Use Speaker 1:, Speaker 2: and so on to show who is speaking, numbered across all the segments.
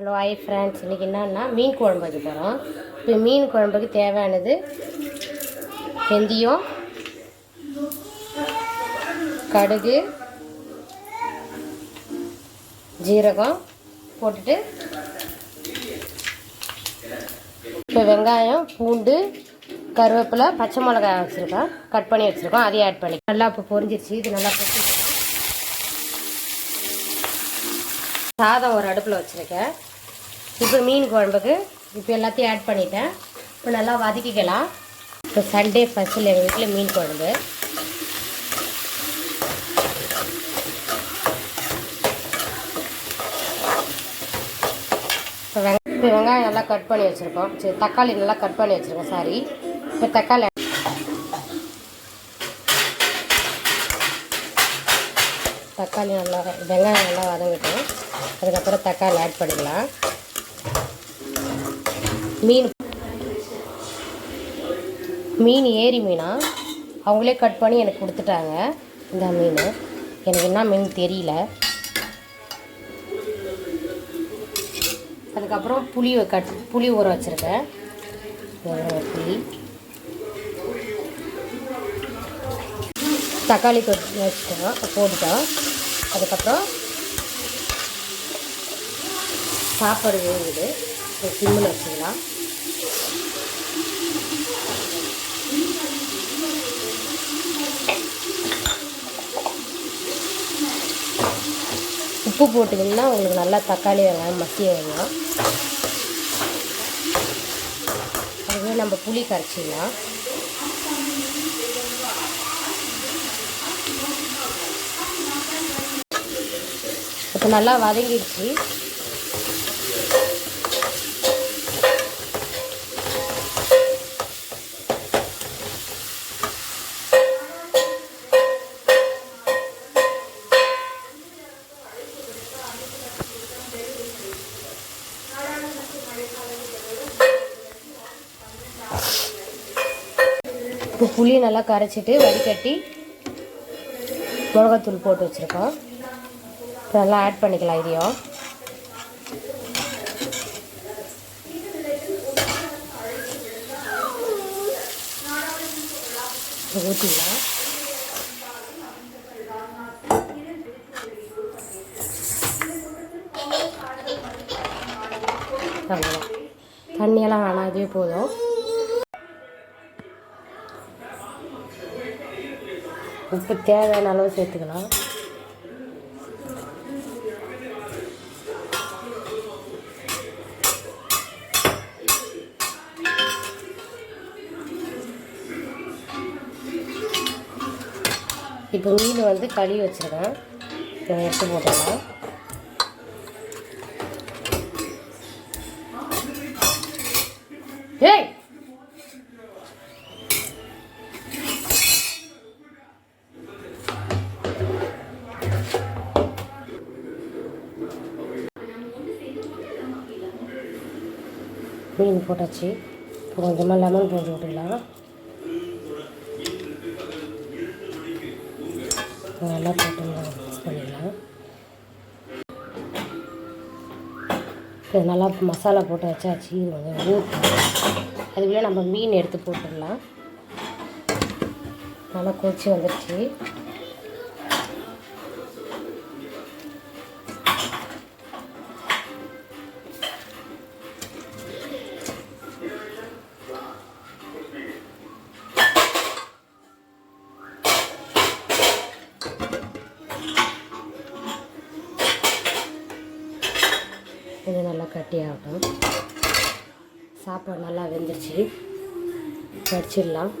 Speaker 1: Hello hi friends இன்றைக்கி என்னன்னா மீன் குழம்பு வைக்க போகிறோம் இப்போ மீன் குழம்புக்கு தேவையானது வெந்தயம் கடுகு ஜீரகம் போட்டுட்டு இப்போ வெங்காயம் பூண்டு கருவேப்பிலை பச்சை மிளகாய் வச்சுருக்கோம். கட் பண்ணி வச்சுருக்கோம். அதையும் ஆட் பண்ணி நல்லா இப்போ பொரிஞ்சிருச்சு. இது நல்லா பொரிச்சு சாதம் ஒரு அடுப்பில் வச்சுருக்கேன். இப்போ மீன் குழம்புக்கு இப்போ எல்லாத்தையும் ஆட் பண்ணிட்டேன். இப்போ நல்லா வதக்கிக்கலாம். இப்போ சண்டே ஃபஸ்ட்டில் எங்கள் வீட்டில் மீன் குழம்பு. இப்போ வெங்காயம் நல்லா கட் பண்ணி வச்சுருக்கோம். சரி தக்காளி நல்லா கட் பண்ணி வச்சுருக்கோம் சாரி இப்போ தக்காளி தக்காளி நல்லா வெங்காயம் நல்லா வதங்கட்டும். அதுக்கப்புறம் தக்காளி ஆட் பண்ணிக்கலாம். மீன். மீன் ஏரி மீனா? அவங்களே கட் பண்ணி எனக்கு கொடுத்துட்டாங்க. இந்த மீன். எனக்கு என்ன மீன் தெரியல. அதுக்கப்புறம் புளி கட் புளி ஊற வச்சுருக்கேன். புளி. தக்காளி கொட்டி வச்சுட்டோம் போட்டுட்டோம் அதுக்கப்புறம் சாப்பாடு வேகுது சிம்மில் வச்சுக்கலாம். உப்பு போட்டிங்கன்னா உங்களுக்கு நல்லா தக்காளி வெங்காயம் மசிய வேணும் அதுவே நம்ம புளி கரைச்சிக்கலாம். இப்போ நல்லா வதங்கிடுச்சு. இப்போ புளியை நல்லா கரைச்சிட்டு வடிகட்டி மிளகாத்தூள் போட்டு வச்சுருக்கோம். இப்போ நல்லா ஆட் பண்ணிக்கலாம் இதையும் ஊற்றிக்கலாம் அவ்வளோதான் தண்ணியெல்லாம் வேணாம் இதுவே போதும். உப்பு தேவையான அளவு சேர்த்துக்கலாம். இப்போ மீன் வந்து கழுவி வச்சுருக்கேன். இதை எடுத்து போட்டுக்கலாம். ஏய்! மீன் போட்டாச்சு. இப்போ கொஞ்சமாக லெமன் போட்டு விட்டுக்கலாம் நல்லா போட்டு மிக்ஸ் பண்ணிடலாம். இது நல்லா மசாலா போட்டு வச்சாச்சு இது கொஞ்சம் ஊற்றும் அதுக்குள்ளே நம்ம மீன் எடுத்து போட்டுடலாம். நல்லா கொதிச்சு வந்துடுச்சு இது நல்லா கட்டி ஆகட்டும். சாப்பாடு நல்லா வெந்துருச்சு. கடிச்சிடலாம்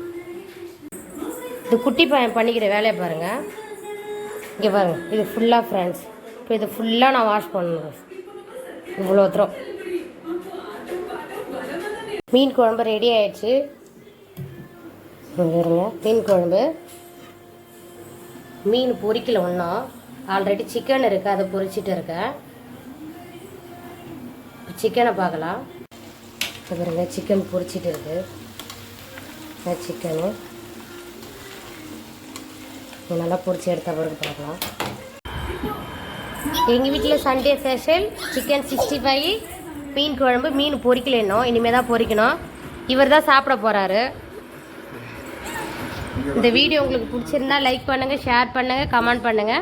Speaker 1: இது குட்டி பையன் பண்ணிக்கிற வேலையை பாருங்கள் இங்கே பாருங்கள் இது ஃபுல்லாக ஃப்ரெண்ட்ஸ் இப்போ இது ஃபுல்லாக நான் வாஷ் பண்ணணும். இவ்வளோ தூரம். மீன் குழம்பு ரெடி ஆயிடுச்சு. இருங்க மீன் குழம்பு. மீன் பொரிக்கல ஒன்றும் ஆல்ரெடி சிக்கன் இருக்குது அதை பொரிச்சிட்டு இருக்கேன். சிக்கனை பார்க்கலாம். இப்போ பாருங்க சிக்கன் பொரிச்சிட்டு இருக்கு. சிக்கனு. நல்லா பொரிச்சு எடுத்த பிறகு பார்க்கலாம். எங்கள் வீட்டில் Sunday special chicken sixty five மீன் குழம்பு மீன் பொரிக்கல இன்னும். இனிமேல் தான் பொரிக்கணும். இவர் தான் சாப்பிட போகிறாரு இந்த வீடியோ உங்களுக்கு பிடிச்சிருந்தா லைக் பண்ணுங்கள் ஷேர் பண்ணுங்கள் கமெண்ட் பண்ணுங்கள்